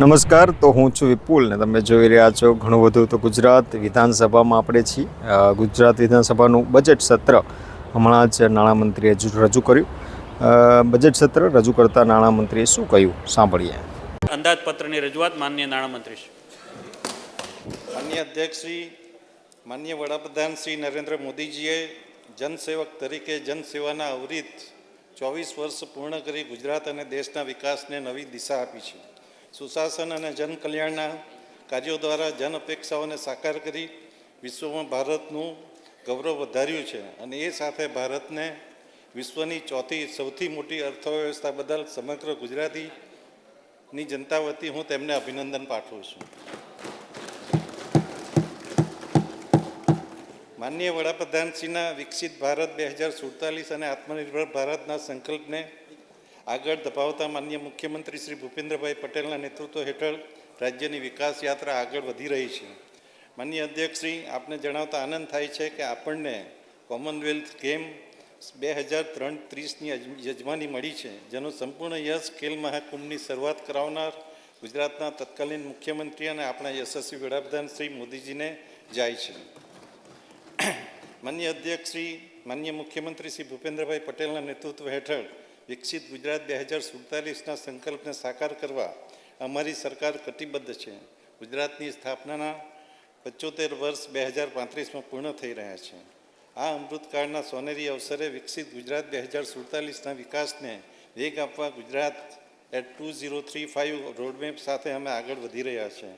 નમસ્કાર તો હું છું વિપુલ ને તમે જોઈ રહ્યા છો ઘણું બધું તો ગુજરાત વિધાનસભામાં આપણે છીએ. ગુજરાત વિધાનસભાનું બજેટ સત્ર હમણાં જ નાણામંત્રીએ રજૂ કર્યું. બજેટ સત્ર રજૂ કરતા નાણામંત્રીએ શું કહ્યું? સાંભળીએ. અંદાજપત્રની રજૂઆત માનનીય નાણામંત્રી માન્ય અધ્યક્ષ શ્રી માન્ય વડાપ્રધાન શ્રી નરેન્દ્ર મોદીજીએ જનસેવક તરીકે જનસેવાના અવરિત ચોવીસ વર્ષ પૂર્ણ કરી ગુજરાત અને દેશના વિકાસને નવી દિશા આપી છે. સુશાસન અને જનકલ્યાણના કાર્યો દ્વારા જન અપેક્ષાઓને સાકાર કરી વિશ્વમાં ભારતનું ગૌરવ વધાર્યું છે અને એ સાથે ભારતને વિશ્વની ચોથી સૌથી મોટી અર્થવ્યવસ્થા બદલ સમગ્ર ગુજરાતીની જનતા વતી હું તેમને અભિનંદન પાઠવું છું. માનનીય વડાપ્રધાનશ્રીના વિકસિત ભારત બે હજાર સુડતાલીસ અને આત્મનિર્ભર ભારતના સંકલ્પને આગળ ધપાવતા માન્ય મુખ્યમંત્રી શ્રી ભૂપેન્દ્રભાઈ પટેલના નેતૃત્વ હેઠળ રાજ્યની વિકાસ યાત્રા આગળ વધી રહી છે. માન્ય અધ્યક્ષશ્રી, આપને જણાવતા આનંદ થાય છે કે આપણને કોમનવેલ્થ ગેમ બે હજાર ત્રણ ત્રીસની યજમાની મળી છે, જેનો સંપૂર્ણ યશ ખેલ મહાકુંભની શરૂઆત કરાવનાર ગુજરાતના તત્કાલીન મુખ્યમંત્રી અને આપણા યશસ્વી વડાપ્રધાન શ્રી મોદીજીને જાય છે. માન્ય અધ્યક્ષ શ્રી માન્ય મુખ્યમંત્રી શ્રી ભૂપેન્દ્રભાઈ પટેલના નેતૃત્વ હેઠળ વિકસિત ગુજરાત બે હજાર સુડતાલીસના સંકલ્પને સાકાર કરવા અમારી સરકાર કટિબદ્ધ છે. ગુજરાતની સ્થાપનાના પચોતેર વર્ષ બે હજાર પાંત્રીસમાં પૂર્ણ થઈ રહ્યા છે. આ અમૃતકાળના સોનેરી અવસરે વિકસિત ગુજરાત બે હજાર સુડતાલીસના વિકાસને વેગ આપવા Gujarat at two zero three five roadmap સાથે અમે આગળ વધી રહ્યા છે.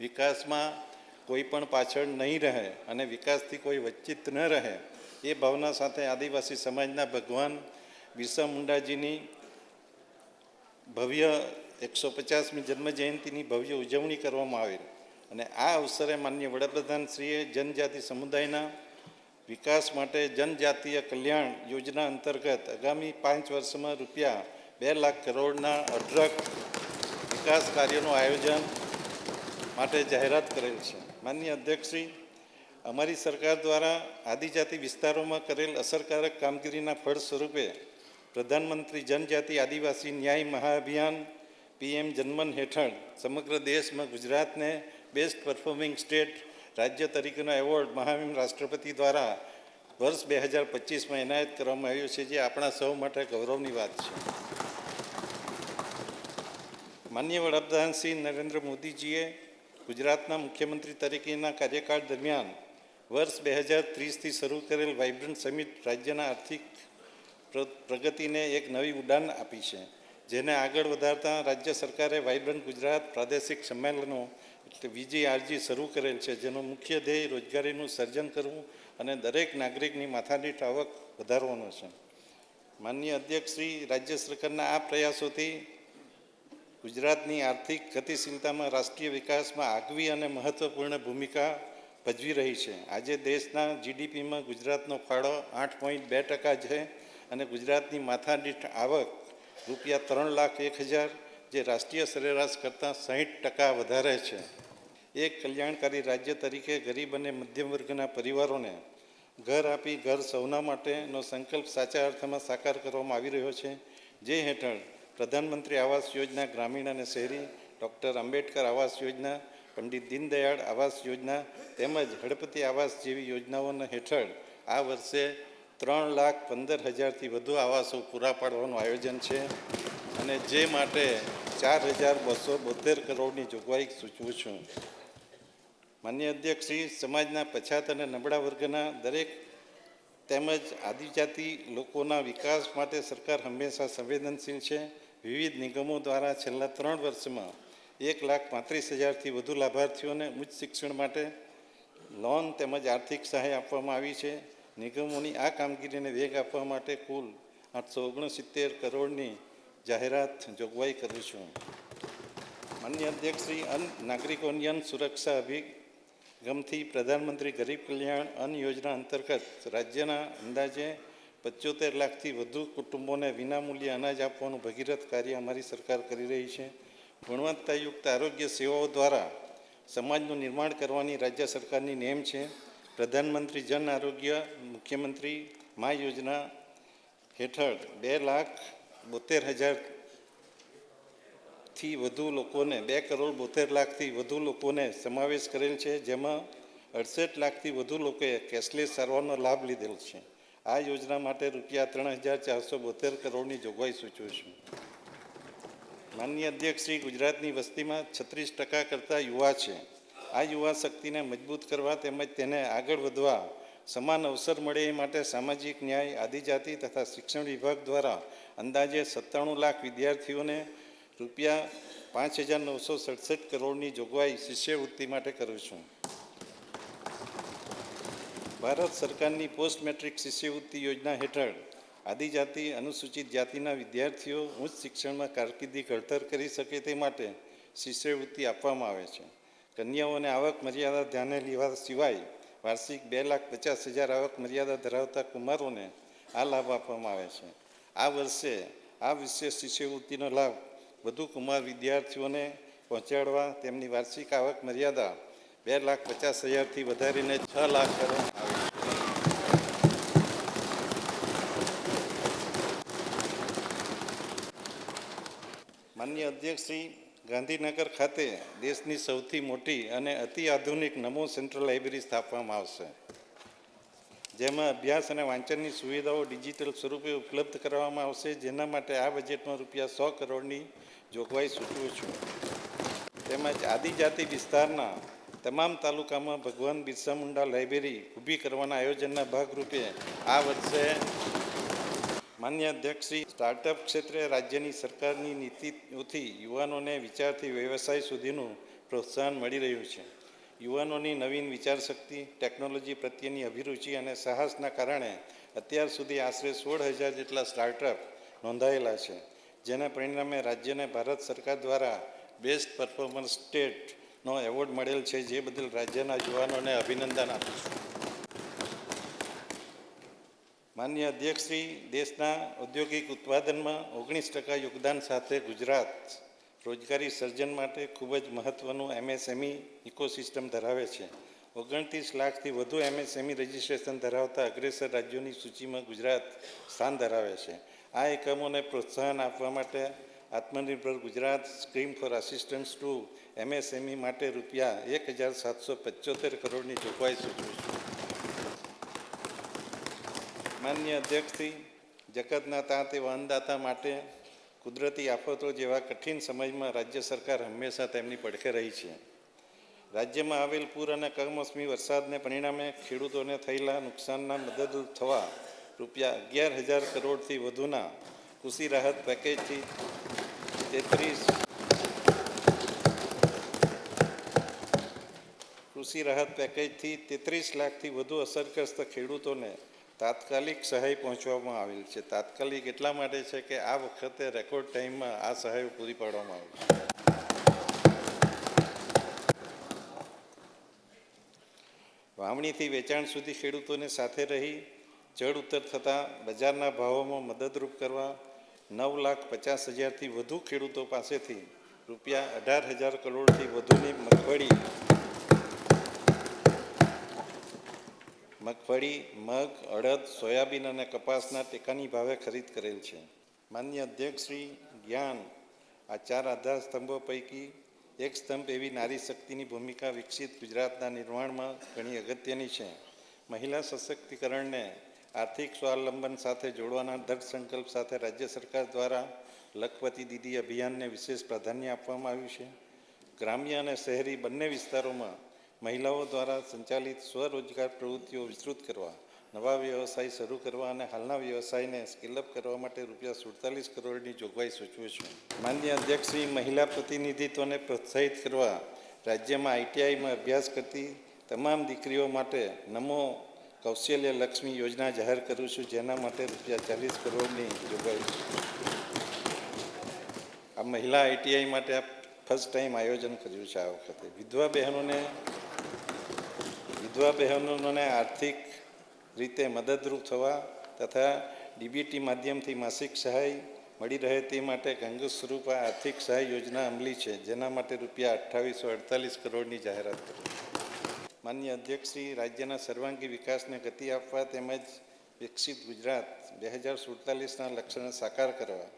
વિકાસમાં કોઈ પણ પાછળ નહીં રહે અને વિકાસથી કોઈ વંચિત ન રહે એ ભાવના સાથે આદિવાસી સમાજના ભગવાન બિરસા મુંડાજીની ભવ્ય એકસો પચાસમી જન્મ જયંતિની ભવ્ય ઉજવણી કરવામાં આવેલ. અને આ અવસરે માન્ય વડાપ્રધાનશ્રીએ જનજાતિ સમુદાયના વિકાસ માટે જનજાતીય કલ્યાણ યોજના અંતર્ગત આગામી પાંચ વર્ષમાં રૂપિયા બે લાખ કરોડના અઢળક વિકાસ કાર્યોનું આયોજન માટે જાહેરાત કરેલ છે. માન્ય અધ્યક્ષશ્રી, અમારી સરકાર દ્વારા આદિજાતિ વિસ્તારોમાં કરેલ અસરકારક કામગીરીના ફળ સ્વરૂપે પ્રધાનમંત્રી જનજાતિ આદિવાસી ન્યાય મહાઅભિયાન પીએમ જન્મન હેઠળ સમગ્ર દેશમાં ગુજરાતને બેસ્ટ પરફોર્મિંગ સ્ટેટ રાજ્ય તરીકેનો એવોર્ડ મહામિમ રાષ્ટ્રપતિ દ્વારા વર્ષ બે હજાર પચીસમાં એનાયત કરવામાં આવ્યો છે, જે આપણા સૌ માટે ગૌરવની વાત છે. માન્ય વડાપ્રધાન શ્રી નરેન્દ્ર મોદીજીએ ગુજરાતના મુખ્યમંત્રી તરીકેના કાર્યકાળ દરમિયાન વર્ષ બે હજાર ત્રીસથી શરૂ કરેલ વાઇબ્રન્ટ સમિટ રાજ્યના આર્થિક પ્રગતિને એક નવી ઉડાન આપી છે, જેને આગળ વધારતા રાજ્ય સરકારે વાઇબ્રન્ટ ગુજરાત પ્રાદેશિક સંમેલનો એટલે વીજીઆરજી શરૂ કરેલ છે, જેનો મુખ્ય ધ્યેય રોજગારીનું સર્જન કરવું અને દરેક નાગરિકની માથાદીઠ આવક વધારવાનો છે. માનનીય અધ્યક્ષ શ્રી, રાજ્ય સરકારના આ પ્રયાસોથી ગુજરાતની આર્થિક ગતિશીલતામાં રાષ્ટ્રીય વિકાસમાં આગવી અને મહત્ત્વપૂર્ણ ભૂમિકા ભજવી રહી છે. આજે દેશના જીડીપીમાં ગુજરાતનો ફાળો આઠ પોઈન્ટ બે ટકા છે. અને ગુજરાતની માથાદીઠ આવક રૂપિયા ત્રણ લાખ એક હજાર, જે રાષ્ટ્રીય સરેરાશ કરતાં સાહીઠ ટકા વધારે છે. એક કલ્યાણકારી રાજ્ય તરીકે ગરીબ અને મધ્યમ વર્ગના પરિવારોને ઘર આપી ઘર સૌના માટેનો સંકલ્પ સાચા અર્થમાં સાકાર કરવામાં આવી રહ્યો છે. જે હેઠળ પ્રધાનમંત્રી આવાસ યોજના, ગ્રામીણ અને શહેરી ડૉક્ટર આંબેડકર આવાસ યોજના, પંડિત દીનદયાળ આવાસ યોજના તેમજ હળપતિ આવાસ જેવી યોજનાઓના હેઠળ આ વર્ષે ત્રણ લાખ પંદર હજારથી વધુ આવાસો પૂરા પાડવાનું આયોજન છે અને જે માટે ચાર હજાર બસો બોતેર કરોડની જોગવાઈ સૂચવું છું. માન્ય અધ્યક્ષ શ્રી, સમાજના પછાત અને નબળા વર્ગના દરેક તેમજ આદિજાતિ લોકોના વિકાસ માટે સરકાર હંમેશા સંવેદનશીલ છે. વિવિધ નિગમો દ્વારા છેલ્લા ત્રણ વર્ષમાં એક લાખ પાંત્રીસ હજારથી વધુ લાભાર્થીઓને ઉચ્ચ શિક્ષણ માટે લોન તેમજ આર્થિક સહાય આપવામાં આવી છે. નિગમોની આ કામગીરીને વેગ આપવા માટે કુલ આઠસો ઓગણસિત્તેર કરોડની જાહેરાત જોગવાઈ કરું છું. માન્ય અધ્યક્ષ શ્રી અન્ન નાગરિકોની અન્ન સુરક્ષા અભિગમથી પ્રધાનમંત્રી ગરીબ કલ્યાણ અન્ન યોજના અંતર્ગત રાજ્યના અંદાજે પચોતેર લાખથી વધુ કુટુંબોને વિનામૂલ્યે અનાજ આપવાનું ભગીરથ કાર્ય અમારી સરકાર કરી રહી છે. ગુણવત્તાયુક્ત આરોગ્ય સેવાઓ દ્વારા સમાજનું નિર્માણ કરવાની રાજ્ય સરકારની નેમ છે. પ્રધાનમંત્રી જન આરોગ્ય મુખ્યમંત્રી મા યોજના હેઠળ બે લાખ બોતેર હજારથી વધુ લોકોને, બે કરોડ બોતેર લાખથી વધુ લોકોને સમાવેશ કરેલ છે, જેમાં અડસઠ લાખથી વધુ લોકોએ કેશલેસ સારવારનો લાભ લીધેલ છે. આ યોજના માટે રૂપિયા ત્રણ હજાર ચારસો બોતેર કરોડની જોગવાઈ સૂચવું છું. માનનીય અધ્યક્ષ શ્રી ગુજરાતની વસ્તીમાં છત્રીસ ટકા કરતાં યુવા છે. આ યુવા શક્તિને મજબૂત કરવા તેમજ તેને આગળ વધવા સમાન અવસર મળે એ માટે સામાજિક ન્યાય, આદિજાતિ તથા શિક્ષણ વિભાગ દ્વારા અંદાજે સત્તાણું લાખ વિદ્યાર્થીઓને રૂપિયા પાંચ હજાર નવસો સડસઠ કરોડની જોગવાઈ શિષ્યવૃત્તિ માટે કરું છું. ભારત સરકારની પોસ્ટ મેટ્રિક શિષ્યવૃત્તિ યોજના હેઠળ આદિજાતિ અનુસૂચિત જાતિના વિદ્યાર્થીઓ ઉચ્ચ શિક્ષણમાં કારકિર્દી ઘડતર કરી શકે તે માટે શિષ્યવૃત્તિ આપવામાં આવે છે. કન્યાઓને આવક મર્યાદા ધ્યાને લેવા સિવાય વાર્ષિક બે લાખ પચાસ હજાર આવક મર્યાદા ધરાવતા કુમારોને આ લાભ આપવામાં આવે છે. આ વર્ષે આ વિશેષ શિષ્યવૃત્તિનો લાભ વધુ કુમાર વિદ્યાર્થીઓને પહોંચાડવા તેમની વાર્ષિક આવક મર્યાદા બે લાખ પચાસ હજારથી વધારીને છ લાખ કરવામાં આવે માન્ય અધ્યક્ષશ્રી ગાંધીનગર ખાતે દેશની સૌથી મોટી અને અતિ આધુનિક નમો સેન્ટ્રલ લાઇબ્રેરી સ્થાપવામાં આવશે. જેમાં અભ્યાસ અને વાંચનની સુવિધાઓ ડિજિટલ સ્વરૂપે ઉપલબ્ધ કરવામાં આવશે, જેના માટે આ બજેટમાં રૂપિયા સો કરોડની જોગવાઈ સૂચવું છું. તેમજ આદિજાતિ વિસ્તારના તમામ તાલુકામાં ભગવાન બિરસા મુંડા લાઇબ્રેરી ઊભી કરવાના આયોજનના ભાગરૂપે આ વર્ષે માન્ય અધ્યક્ષશ્રી સ્ટાર્ટઅપ ક્ષેત્રે રાજ્યની સરકારની નીતિઓથી યુવાનોને વિચારથી વ્યવસાય સુધીનું પ્રોત્સાહન મળી રહ્યું છે. યુવાનોની નવીન વિચારશક્તિ ટેકનોલોજી પ્રત્યેની અભિરુચિ અને સાહસના કારણે અત્યાર સુધી આશરે સોળ હજાર જેટલા સ્ટાર્ટઅપ નોંધાયેલા છે, જેના પરિણામે રાજ્યને ભારત સરકાર દ્વારા બેસ્ટ પરફોર્મન્સ સ્ટેટનો એવોર્ડ મળેલ છે, જે બદલ રાજ્યના યુવાનોને અભિનંદન આપું છું. માન્ય અધ્યક્ષશ્રી, દેશના ઔદ્યોગિક ઉત્પાદનમાં ઓગણીસ ટકા યોગદાન સાથે ગુજરાત રોજગારી સર્જન માટે ખૂબ જ મહત્ત્વનું એમએસએમઈ ઇકોસિસ્ટમ ધરાવે છે. ઓગણત્રીસ લાખથી વધુ એમએસએમઈ રજિસ્ટ્રેશન ધરાવતા અગ્રેસર રાજ્યોની સૂચિમાં ગુજરાત સ્થાન ધરાવે છે. આ એકમોને પ્રોત્સાહન આપવા માટે Atmanirbhar Gujarat scheme for assistance to MSME માટે રૂપિયા એક હજાર સાતસો પંચોતેર કરોડની જોગવાઈ સૂચવું છું. માન્ય અધ્યક્ષથી, જગતના તાત એવા અન્નદાતા માટે કુદરતી આફતો જેવા કઠિન સમયમાં રાજ્ય સરકાર હંમેશા તેમની પડખે રહી છે. રાજ્યમાં આવેલ પૂર અને કમોસમી વરસાદને પરિણામે ખેડૂતોને થયેલા નુકસાનના મદદરૂપ થવા રૂપિયા અગિયાર હજાર કરોડથી વધુના કૃષિ રાહત પેકેજથી તેત્રીસ કૃષિ રાહત પેકેજથી તેત્રીસ લાખથી વધુ અસરગ્રસ્ત ખેડૂતોને તાત્કાલિક સહાય પહોંચવામાં આવેલ છે. તાત્કાલિક એટલા માટે છે કે આ વખતે રેકોર્ડ ટાઈમમાં આ સહાય પૂરી પાડવામાં આવી વાવણીથી વેચાણ સુધી ખેડૂતોને સાથે રહી ચડ ઉતર થતાં બજારના ભાવોમાં મદદરૂપ કરવા, નવ લાખ પચાસ હજારથી વધુ ખેડૂતો પાસેથી રૂપિયા અઢાર હજાર કરોડથી વધુની મગફળી મગફળી, મગ, અડદ, સોયાબીન અને કપાસના ટેકાની ભાવે ખરીદ કરેલ છે. માન્ય અધ્યક્ષશ્રી જ્ઞાન આ ચાર આધાર સ્તંભો પૈકી એક સ્તંભ એવી નારી શક્તિની ભૂમિકા વિકસિત ગુજરાતના નિર્માણમાં ઘણી અગત્યની છે. મહિલા સશક્તિકરણને આર્થિક સ્વાવલંબન સાથે જોડવાના દૃઢ સંકલ્પ સાથે રાજ્ય સરકાર દ્વારા લખપતિ દીદી અભિયાનને વિશેષ પ્રાધાન્ય આપવામાં આવ્યું છે. ગ્રામ્ય અને શહેરી બંને વિસ્તારોમાં મહિલાઓ દ્વારા સંચાલિત સ્વરોજગાર પ્રવૃત્તિઓ વિસ્તૃત કરવા, નવા વ્યવસાય શરૂ કરવા અને હાલના વ્યવસાયને સ્કેલઅપ કરવા માટે રૂપિયા સુડતાલીસ કરોડની જોગવાઈ સૂચવું છું. માન્ય અધ્યક્ષશ્રી મહિલા પ્રતિનિધિત્વને પ્રોત્સાહિત કરવા રાજ્યમાં આઈટીઆઈમાં અભ્યાસ કરતી તમામ દીકરીઓ માટે નમો કૌશલ્ય લક્ષ્મી યોજના જાહેર કરું છું, જેના માટે રૂપિયા ચાલીસ કરોડની જોગવાઈ આ મહિલા આઈટીઆઈ માટે ફર્સ્ટ ટાઈમ આયોજન કર્યું છે આ વખતે. વિધવા બહેનોને વિધવા બહેનોને આર્થિક રીતે મદદરૂપ થવા તથા ડીબીટી માધ્યમથી માસિક સહાય મળી રહે તે માટે ગંગુ સ્વરૂપ આર્થિક સહાય યોજના અમલી છે. જેના માટે રૂપિયા અઠ્ઠાવીસો અડતાલીસ કરોડની જાહેરાત કરી. માન્ય અધ્યક્ષશ્રી રાજ્યના સર્વાંગી વિકાસને ગતિ આપવા તેમજ વિકસિત ગુજરાત બે હજાર સુડતાલીસના લક્ષ્યને સાકાર કરવા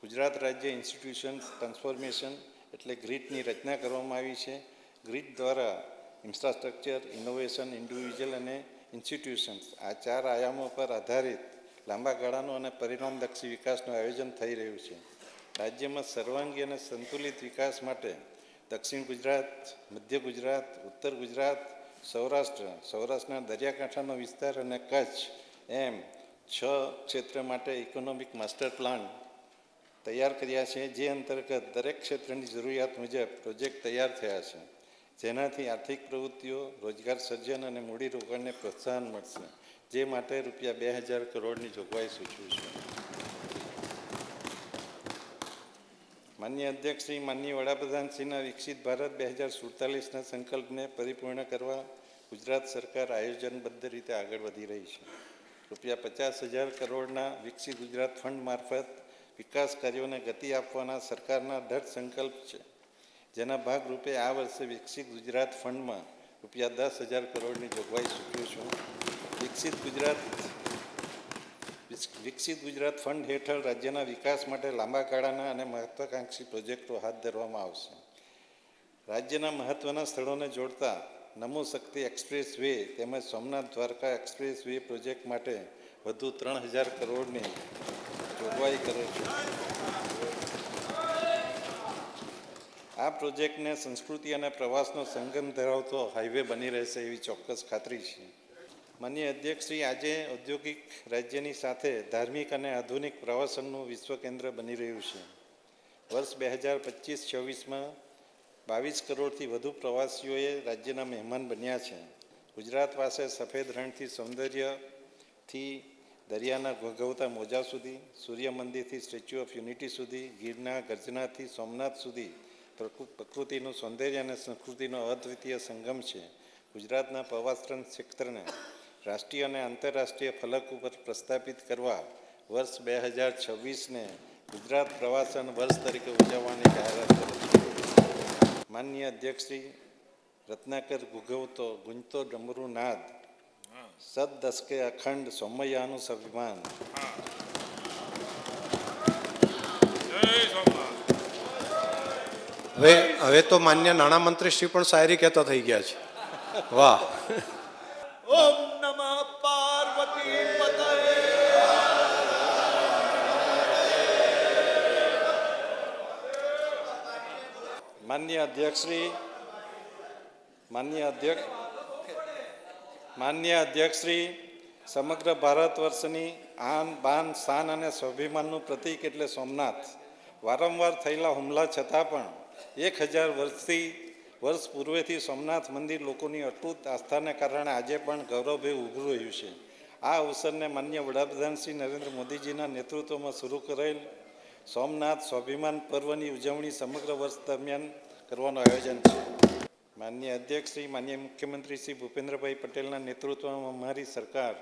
ગુજરાત રાજ્ય ઇન્સ્ટિટ્યુશન ટ્રાન્સફોર્મેશન એટલે ગ્રીડની રચના કરવામાં આવી છે. ગ્રીડ દ્વારા ઇન્ફ્રાસ્ટ્રક્ચર, ઇનોવેશન, ઇન્ડિવિજ્યુઅલ અને ઇન્સ્ટિટ્યુશન્સ આ ચાર આયામો પર આધારિત લાંબા ગાળાનું અને પરિણામલક્ષી વિકાસનું આયોજન થઈ રહ્યું છે. રાજ્યમાં સર્વાંગી અને સંતુલિત વિકાસ માટે દક્ષિણ ગુજરાત, મધ્ય ગુજરાત, ઉત્તર ગુજરાત, સૌરાષ્ટ્ર, સૌરાષ્ટ્રના દરિયાકાંઠાનો વિસ્તાર અને કચ્છ એમ છ ક્ષેત્ર માટે ઇકોનોમિક માસ્ટર પ્લાન તૈયાર કર્યા છે. જે અંતર્ગત દરેક ક્ષેત્રની જરૂરિયાત મુજબ પ્રોજેક્ટ તૈયાર થયા છે. જેનાથી આર્થિક પ્રવૃત્તિઓ, રોજગાર સર્જન અને મૂડીરોકાણને પ્રોત્સાહન મળશે. જે માટે રૂપિયા બે હજાર કરોડની જોગવાઈ સૂચવું છે. માન્ય અધ્યક્ષ શ્રી, માનનીય વડાપ્રધાનશ્રીના વિકસિત ભારત બે હજાર સુડતાલીસના સંકલ્પને પરિપૂર્ણ કરવા ગુજરાત સરકાર આયોજનબદ્ધ રીતે આગળ વધી રહી છે. રૂપિયા પચાસ હજાર કરોડના વિકસિત ગુજરાત ફંડ મારફત વિકાસ કાર્યોને ગતિ આપવાના સરકારના દ્રઢ સંકલ્પ છે. જેના ભાગરૂપે આ વર્ષે વિકસિત ગુજરાત ફંડમાં રૂપિયા દસ હજાર કરોડની જોગવાઈ સૂચવું છું. વિકસિત ગુજરાત વિકસિત ગુજરાત ફંડ હેઠળ રાજ્યના વિકાસ માટે લાંબા ગાળાના અને મહત્વાકાંક્ષી પ્રોજેક્ટો હાથ ધરવામાં આવશે. રાજ્યના મહત્વના સ્થળોને જોડતા નમો શક્તિ એક્સપ્રેસ વે તેમજ Somnath Dwarka expressway project માટે વધુ ત્રણ હજાર કરોડની જોગવાઈ કરે છે. આ પ્રોજેક્ટને સંસ્કૃતિ અને પ્રવાસનો સંગમ ધરાવતો હાઈવે બની રહેશે એવી ચોક્કસ ખાતરી છે. માન્ય અધ્યક્ષશ્રી આજે ઔદ્યોગિક રાજ્યની સાથે ધાર્મિક અને આધુનિક પ્રવાસનનું વિશ્વ કેન્દ્ર બની રહ્યું છે. વર્ષ બે હજાર પચીસ છવ્વીસમાં બાવીસ કરોડથી વધુ પ્રવાસીઓએ રાજ્યના મહેમાન બન્યા છે. ગુજરાત પાસે સફેદ રણથી સૌંદર્યથી દરિયાના ઘોઘવતા મોજા સુધી સૂર્ય મંદિરથી સ્ટેચ્યુ ઓફ યુનિટી સુધી, ગીરના ગર્જનાથી સોમનાથ સુધી પ્રકૃ- પ્રકૃતિનું સૌંદર્ય અને સંસ્કૃતિનો અદ્વિતીય સંગમ છે. ગુજરાતના પ્રવાસન ક્ષેત્રને રાષ્ટ્રીય અને આંતરરાષ્ટ્રીય ફલક ઉપર પ્રસ્થાપિત કરવા વર્ષ બે હજાર છવ્વીસને ગુજરાત પ્રવાસન વર્ષ તરીકે ઉજવવાની જાહેરાત કરી માનનીય અધ્યક્ષશ્રી રત્નાકર ગુગવતો, ગુંજતો ડમરુ નાદ સદ દસકે અખંડ સોમૈયાનું સ્વાભિમાન હવે હવે તો માન્ય નાણામંત્રી શ્રી પણ શાયરી કહેતા થઈ ગયા છે. વાહ. ઓમ નમઃ પાર્વતી પતયે. માન્ય અધ્યક્ષશ્રી માન્ય અધ્યક્ષ માન્ય અધ્યક્ષશ્રી, સમગ્ર ભારત વર્ષની આન, બાન શાન અને સ્વાભિમાનનું પ્રતીક એટલે સોમનાથ. વારંવાર થયેલા હુમલા છતાં પણ એક હજાર વર્ષથી, વર્ષ પૂર્વેથી સોમનાથ મંદિર લોકોની અટૂટ આસ્થાને કારણે આજે પણ ગૌરવભે ઊભું રહ્યું છે. આ અવસરને માન્ય વડાપ્રધાન શ્રી નરેન્દ્ર મોદીજીના નેતૃત્વમાં શરૂ કરેલ સોમનાથ સ્વાભિમાન પર્વની ઉજવણી સમગ્ર વર્ષ દરમિયાન કરવાનું આયોજન છે. માન્ય અધ્યક્ષ શ્રી, માન્ય મુખ્યમંત્રી શ્રી ભૂપેન્દ્રભાઈ પટેલના નેતૃત્વમાં અમારી સરકાર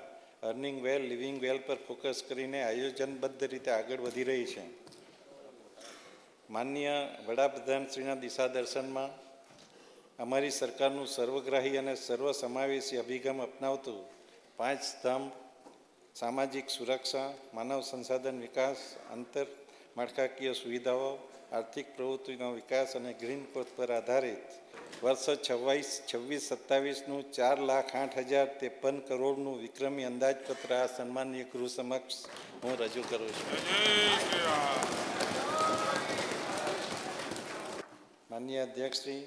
અર્નિંગ વેલ લિવિંગ વેલ પર ફોકસ કરીને આયોજનબદ્ધ રીતે આગળ વધી રહી છે. માન્ય વડાપ્રધાનશ્રીના દિશા દર્શનમાં અમારી સરકારનું સર્વગ્રાહી અને સર્વસમાવેશી અભિગમ અપનાવતું પાંચ સ્તંભ, સામાજિક સુરક્ષા, માનવ સંસાધન વિકાસ આંતર માળખાકીય સુવિધાઓ આર્થિક પ્રવૃત્તિનો વિકાસ અને ગ્રીન ગ્રોથ પર આધારિત વર્ષ છવ્વીસ છવ્વીસ સત્તાવીસનું ચાર લાખ આઠ હજાર ત્રેપન કરોડનું વિક્રમી અંદાજપત્ર આ સન્માનીય ગૃહ સમક્ષ હું રજૂ કરું છું. માનનીય અધ્યક્ષશ્રી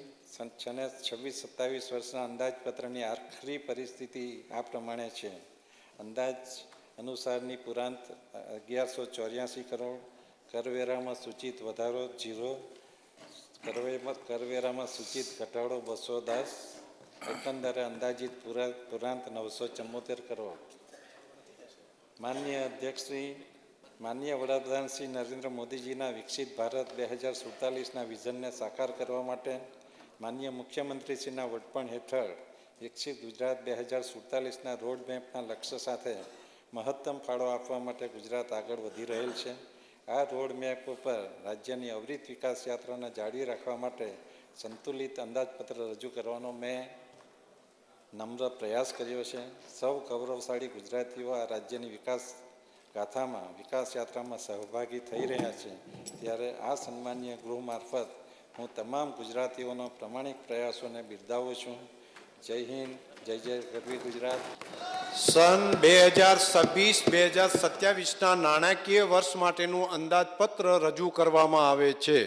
છને છવ્વીસ સત્તાવીસ વર્ષના અંદાજપત્રની આખરી પરિસ્થિતિ આ પ્રમાણે છે. અંદાજ અનુસારની પુરાંત અગિયારસો ચોર્યાસી કરોડ કરવેરામાં સૂચિત વધારો જીરો કરવેરામાં સૂચિત ઘટાડો બસો દસ, એકંદરે અંદાજિત પુરા પુરાંત નવસો ચુમ્મોતેર કરોડ. માનનીય અધ્યક્ષશ્રી માન્ય વડાપ્રધાન શ્રી નરેન્દ્ર મોદીજીના વિકસિત ભારત બે હજાર સુડતાલીસના વિઝનને સાકાર કરવા માટે માન્ય મુખ્યમંત્રીશ્રીના વડપણ હેઠળ વિકસિત ગુજરાત બે હજાર સુડતાલીસના રોડ મેપના લક્ષ્ય સાથે મહત્તમ ફાળો આપવા માટે ગુજરાત આગળ વધી રહેલ છે. આ રોડ મેપ ઉપર રાજ્યની અવિરત વિકાસ યાત્રાને જાળવી રાખવા માટે સંતુલિત અંદાજપત્ર રજૂ કરવાનો મેં નમ્ર પ્રયાસ કર્યો છે. સૌ ગૌરવશાળી ગુજરાતીઓ આ રાજ્યની વિકાસ ગાથામાં, વિકાસ યાત્રામાં સહભાગી થઈ રહ્યા છે. ત્યારે આ સન્માનીય ગૃહ મારફત હું તમામ ગુજરાતીઓના પ્રમાણિક પ્રયાસોને બિરદાવું છું. જય હિન્દ, જય જય ગરવી ગુજરાત. સન બે હજાર છવ્વીસ બે હજાર સત્યાવીસના નાણાકીય વર્ષ માટેનું અંદાજપત્ર રજૂ કરવામાં આવે છે.